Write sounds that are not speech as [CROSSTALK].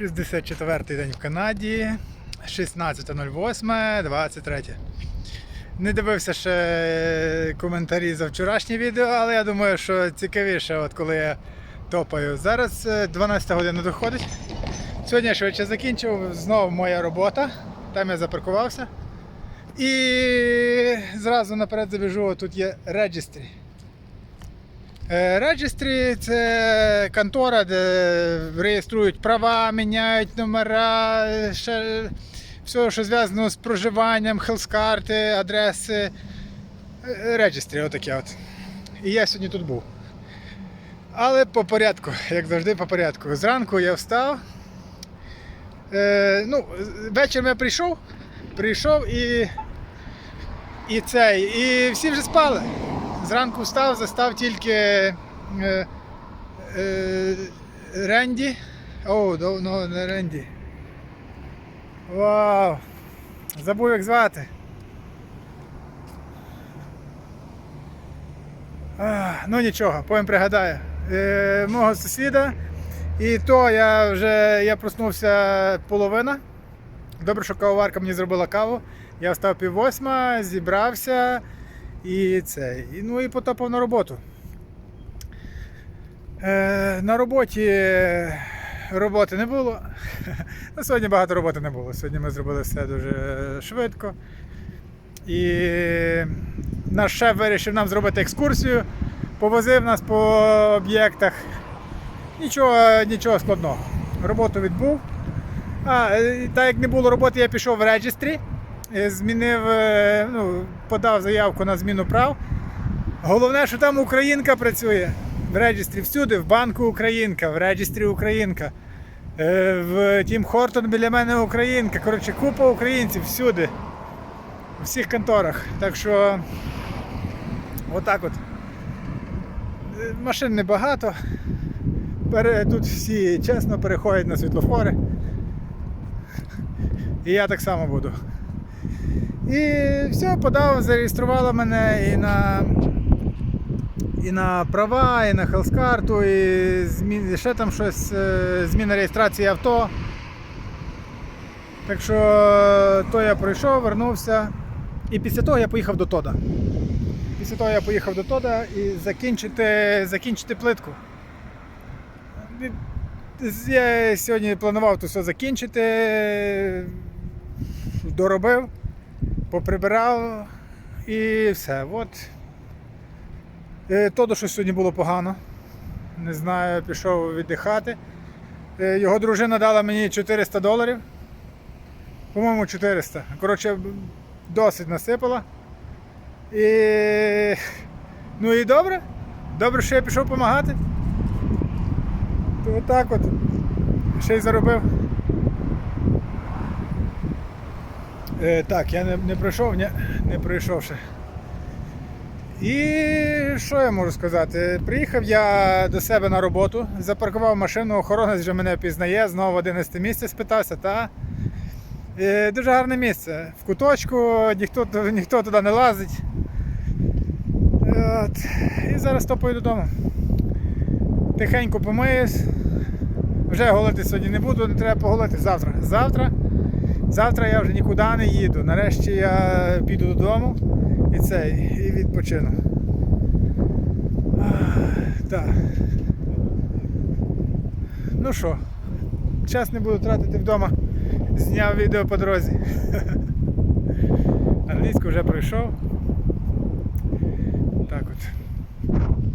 64-й день в Канаді, 16.08.23. Не дивився ще коментарі за вчорашнє відео, але я думаю, що цікавіше, от коли я топаю. Зараз е, 12 година доходить. Сьогодні я швидше закінчив, знову моя робота. Там я запаркувався. І зразу наперед забіжу, тут є Registry. Е, Registry – це контора, де реєструють права, міняють номера, е, ще все, що зв'язано з проживанням, хелскарти, адреси. Е, Registry, отаке от. І я сьогодні тут був. Але по порядку, як завжди, по порядку. Зранку я встав. Е, ну, вечором я прийшов, прийшов і. І цей. І всі вже спали. Зранку встав, застав тільки е, е, Ренді. О, давно не Ренді. Вау! Забув як звати. А, ну нічого, потім пригадаю. Е, мого сусіда. І то я вже я проснувся половина. Добре, що кавоварка мені зробила каву. Я встав пів восьма, зібрався і це. Ну і потопав на роботу. Е, на роботі роботи не було. [LAUGHS] Ну, сьогодні багато роботи не було. Сьогодні ми зробили все дуже швидко. І наш шеф вирішив нам зробити екскурсію, повозив нас по об'єктах. Нічого, нічого складного. Роботу відбув. А, е, так як не було роботи, я пішов в реєстрі, змінив, е, ну, подав заявку на зміну прав. Головне, що там українка працює. В реєстрі всюди, в банку Українка, в реєстрі Українка. Е, В Тім Хортон біля мене Українка. Коротше, купа українців всюди. У всіх конторах. Так що отак от. Е, Машин небагато. Тут всі чесно переходять на світлофори. І я так само буду. І все, подав, зареєструвала мене і на, і на права, і на хелскарту, і змін, ще там щось, е, зміна реєстрації авто. Так що то я пройшов, вернувся. І після того я поїхав до Тода. Після того я поїхав до Тода і закінчити, закінчити плитку. Я сьогодні планував то все закінчити, доробив, поприбирав і все. От. Е, Тодо щось сьогодні було погано. Не знаю, пішов віддихати. Е, Його дружина дала мені 400 доларів. По-моєму, 400. Коротше, досить насипала. І... Ну і добре. Добре, що я пішов допомагати. То отак от. Ще й заробив. Е, так, я не, не пройшов, не пройшов ще. І що я можу сказати? Приїхав я до себе на роботу, запаркував машину, охоронець вже мене впізнає, знову в 11 місце спитався, та е, дуже гарне місце. В куточку, ніхто, ніхто туди не лазить. От. І зараз топаю додому. Тихенько помиюсь. Вже голити сьогодні не буду, не треба поголити завтра. Завтра, завтра я вже нікуди не їду. Нарешті я піду додому і це, і відпочину. Так. Ну що, час не буду тратити вдома. Зняв відео по дорозі. [LAUGHS] Англійську вже пройшов. Так от.